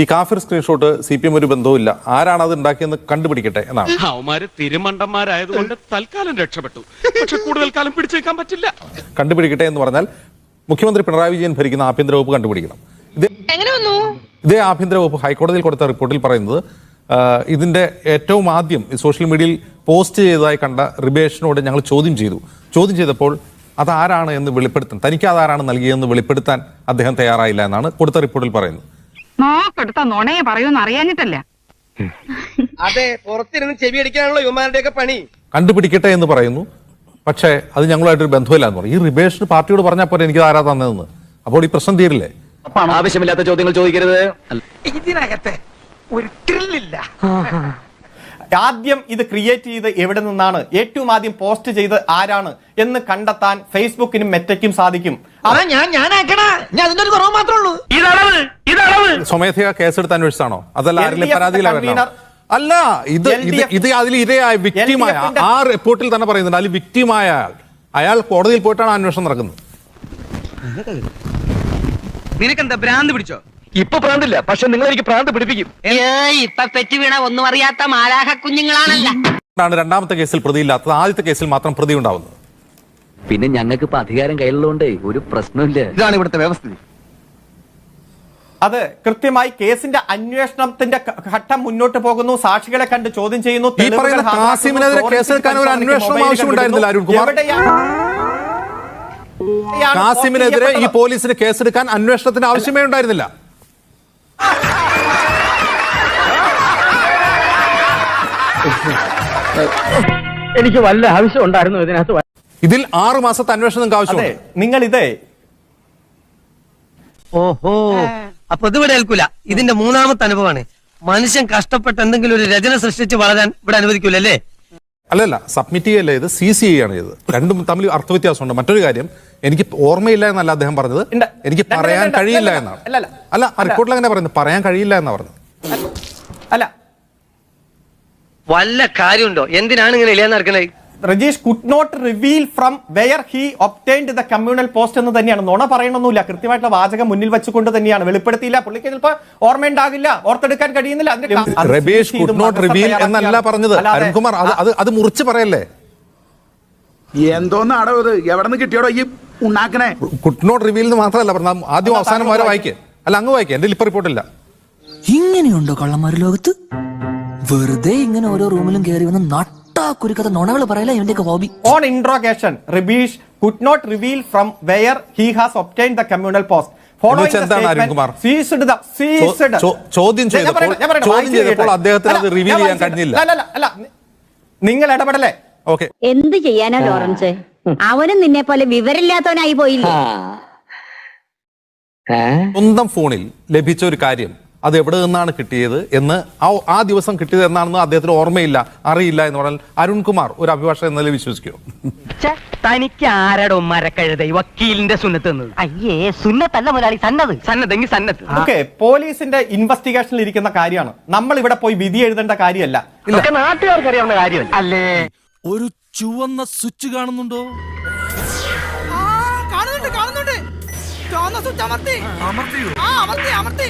ഈ കാഫിർ screenshot C P M ഒരു ബന്ധവുമില്ല. ആരാണ് അത് ഉണ്ടാക്കിയെന്ന് കണ്ടുപിടിക്കട്ടെ എന്നാണ്. അവന്മാര് തിരുമണ്ടന്മാരായതുകൊണ്ട് തൽക്കാലം രക്ഷപ്പെട്ടു. പക്ഷെ കൂടുതൽ കാലം പിടിച്ചേക്കാൻ പറ്റില്ല. കണ്ടുപിടിക്കട്ടെ എന്ന് പറഞ്ഞാൽ മുഖ്യമന്ത്രി പിണറായി വിജയൻ ഭരിക്കുന്ന ആഭ്യന്തര വകുപ്പ് കണ്ടുപിടിക്കണം. എങ്ങനെ വന്നു? ഇതേ ആഭ്യന്തര വകുപ്പ് ഹൈക്കോടതിയിൽ കൊടുത്ത റിപ്പോർട്ടിൽ പറയുന്നത് ഇതിന്റെ ഏറ്റവും ആദ്യം ഈ സോഷ്യൽ മീഡിയയിൽ പോസ്റ്റ് ചെയ്തതായി കണ്ട റിബേഷനോട് ഞങ്ങൾ ചോദ്യം ചെയ്തു. ചോദ്യം ചെയ്തപ്പോൾ അതാരാണ് ആരാണ് എന്ന് വെളിപ്പെടുത്താൻ തനിക്ക് അതാരാണ് നൽകിയതെന്ന് വെളിപ്പെടുത്താൻ അദ്ദേഹം തയ്യാറായില്ല എന്നാണ് കൊടുത്ത റിപ്പോർട്ടിൽ പറയുന്നത്. നോക്കെടുത്ത നുണയെ പറയൂന്ന് അറിയാഞ്ഞിട്ടല്ല? അതെ പുറത്തിരുന്ന് ചെവി അടിക്കാനുള്ള യുവമാരുടെ ഒക്കെ പണി. കണ്ടുപിടിക്കട്ടെ എന്ന് പറയുന്നു. പക്ഷേ അത് ഞങ്ങളുമായിട്ടൊരു ബന്ധമില്ല എന്ന് പറയും. ഈ റിബേഷൻ പാർട്ടിയോട് പറഞ്ഞാൽ പോലെ എനിക്ക് ആരാ തന്നതെന്ന്? അപ്പോൾ ഈ പ്രശ്നം തീരില്ലേ? ആവശ്യമില്ലാത്ത ചോദ്യങ്ങൾ ചോദിക്കരുത്. ഇതിനകത്തെ ഒരു ത്രില്ലില്ല ആദ്യം ഇത് ക്രിയേറ്റ് ചെയ്ത് എവിടെ നിന്നാണ്? ഏറ്റവും ആദ്യം പോസ്റ്റ് ചെയ്ത് ആരാണ്? എന്ന് കണ്ടെത്താൻ ഫേസ്ബുക്കിനും മെറ്റയ്ക്കും സാധിക്കും. സ്വമേധയാ കേസെടുത്ത് അന്വേഷിച്ചാണോ അതല്ല ആരെങ്കിലും LDF അല്ല ഇത് ഇത് അതിൽ ഇരയായ വിക്റ്റിമായ ആ റിപ്പോർട്ടിൽ തന്നെ പറയുന്നുണ്ട് അതിൽ വിക്ടിമായ അയാൾ അയാൾ കോടതിയിൽ പോയിട്ടാണ് അന്വേഷണം നടക്കുന്നത്. നിനക്കെന്താ ഭ്രാന്ത് പിടിച്ചോ? ഇപ്പൊ പ്രാന്തില്ല. പക്ഷെ നിങ്ങൾ എനിക്ക് പ്രാന്ത് പിടിപ്പിക്കും. ഇപ്പൊ പെറ്റി വീണ ഒന്നും അറിയാത്ത മാലാഹ കുഞ്ഞുങ്ങളാണല്ല. ാണ് രണ്ടാമത്തെ കേസിൽ പ്രതിയില്ലാത്തത്. ആദ്യത്തെ കേസിൽ മാത്രം പ്രതി ഉണ്ടാവുന്നത്. പിന്നെ ഞങ്ങൾക്ക് ഇപ്പൊ അധികാരം കയ്യിലുള്ളതുകൊണ്ടേ ഒരു പ്രശ്നമില്ല ഇതാണ് ഇവിടുത്തെ വ്യവസ്ഥ അത് കൃത്യമായി കേസിന്റെ അന്വേഷണത്തിന്റെ ഘ- ഘട്ടം മുന്നോട്ട് പോകുന്നു. സാക്ഷികളെ കണ്ട് ചോദ്യം ചെയ്യുന്നു. ഈ തെളിവുകൾ പറയുന്ന ഹാജരാക്കുന്നു, കാസിമിനെതിരെ കേസെടുക്കാൻ ഒരു അന്വേഷണം മൊബൈൽ ആവശ്യമുണ്ടായിരുന്നില്ല. എവിടെയാണ് എവിടെയാണ്? കാസിമിനെതിരെ ഈ പോലീസിന് കേസെടുക്കാൻ അന്വേഷണത്തിന് ആവശ്യമേ ഉണ്ടായിരുന്നില്ല. എനിക്ക് വല്ല ആവശ്യം ഉണ്ടായിരുന്നു ഇതിനകത്ത് ഇതിൽ ആറു മാസത്തെ അന്വേഷണം നിങ്ങൾക്ക് അതെ ആവശ്യമുണ്ട്? നിങ്ങൾ ഇതേ ഓഹോ അപ്പൊ ഇതിവിടെ ഏൽക്കൂല. ഇതിന്റെ മൂന്നാമത്തെ അനുഭവമാണ്. മനുഷ്യൻ കഷ്ടപ്പെട്ട് എന്തെങ്കിലും ഒരു രചന സൃഷ്ടിച്ച് വളരാൻ ഇവിടെ അനുവദിക്കൂലല്ലേ അല്ലല്ല സബ്മിറ്റ് ചെയ്യല്ല ഇത്? സി സി ആണ് ചെയ്തത് രണ്ടും തമ്മിൽ അർത്ഥവ്യത്യാസമുണ്ട്. മറ്റൊരു കാര്യം എനിക്ക് ഓർമ്മയില്ല എന്നല്ല അദ്ദേഹം പറഞ്ഞത്. എനിക്ക് പറയാൻ കഴിയില്ല അല്ല, എന്നാണ്. അല്ല, അല്ല. അല്ല ആ റിപ്പോർട്ടിൽ അങ്ങനെ പറയുന്നത്? പറയാൻ കഴിയില്ല എന്നാ പറഞ്ഞത്. അല്ല വല്ല കാര്യമുണ്ടോ? എന്തിനാണ് ഇങ്ങനെ ഇല്ലാന്ന് നടക്കുന്നത് Rajeesh could not reveal from where he obtained the communal post എന്ന് തന്നെയാണ്. നുണ പറയണമെന്നില്ല കൃത്യമായിട്ടുള്ള വാചകം മുന്നിൽ വെച്ചുകൊണ്ട് തന്നെയാണ്. വെളിപ്പെടുത്തിയില്ല. പുള്ളിക്ക് ചിലപ്പോൾ ഓർമ്മയുണ്ടാകില്ല. ഓർത്തെടുക്കാൻ കഴിയുന്നില്ല. റബീഷ് കുഡ് നോട്ട് റിവീൽ എന്നല്ല പറഞ്ഞത്. അരുൺകുമാർ അത് അത് മുറിച്ച് പറയല്ലേ? എന്തോന്നാടോ ഇത്? എവിടെ നിന്ന് കിട്ടിയോടോ ഈ ഉണ്ടാക്കണേ കുഡ് നോട്ട് റിവീൽ എന്ന് മാത്രമല്ല പറഞ്ഞത്. ആദ്യം അവസാനം വരെ വായിക്ക്. അല്ല അങ്ങ് വായിക്കേ. എന്റെ ഇപ്പൊ റിപ്പോർട്ടില്ല ഇങ്ങനെയുണ്ടോ കള്ളന്മാര് ലോകത്ത്? വെറുതെ ഇങ്ങനെ ഓരോ റൂമിലും കയറി വന്ന് നട്ടാ കുരുക്കഥ നുണകൾ പറയല ഇവന്റെയൊക്കെ hobby. On interrogation Ribeesh could not reveal from where he has obtain the communal post ചോദ്യം ചെയ്തപ്പോൾ- അദ്ദേഹത്തിന് അത് ചെയ്യാൻ കഴിഞ്ഞില്ല. നിങ്ങൾ ഇടപെടലേ ഓക്കെ. എന്ത് ചെയ്യാനാ ലോറൻസ്? അവനും നിന്നെ പോലെ വിവരമില്ലാത്തവനായി പോയില്ലേ? സ്വന്തം ഫോണിൽ ലഭിച്ച ഒരു കാര്യം അത് എവിടെ നിന്നാണ് കിട്ടിയത് എന്ന് ആ ആ ദിവസം കിട്ടിയത് എന്നാണെന്ന് അദ്ദേഹത്തിന് ഓർമ്മയില്ല അറിയില്ല എന്ന് പറഞ്ഞാൽ അരുൺകുമാർ ഒരു അഭിഭാഷകൻ എന്നതിൽ വിശ്വസിക്കുമോ തനിക്ക് ആരടോ മരക്കഴുത വക്കീലിന്റെ സുന്നത്ത് അയ്യേ സുന്നത്തല്ല മുതലാളി സന്നത്. സന്നതെങ്കിൽ സന്നത്ത്. ഓക്കെ പോലീസിന്റെ ഇൻവെസ്റ്റിഗേഷനിൽ ഇരിക്കുന്ന കാര്യമാണ്. നമ്മൾ ഇവിടെ പോയി വിധി എഴുതേണ്ട കാര്യമല്ല. നാട്ടുകാർക്ക് അറിയാവുന്ന കാര്യമല്ല? അല്ലേ? ഒരു ചുവന്ന സ്വിച്ച് കാണുന്നുണ്ടോ? കാണുന്നുണ്ട് കാണുന്നുണ്ട്. ചുവന്ന സ്വിച്ച് അമർത്തി. അമർത്തിയോ? ആ അമർത്തി അമർത്തി.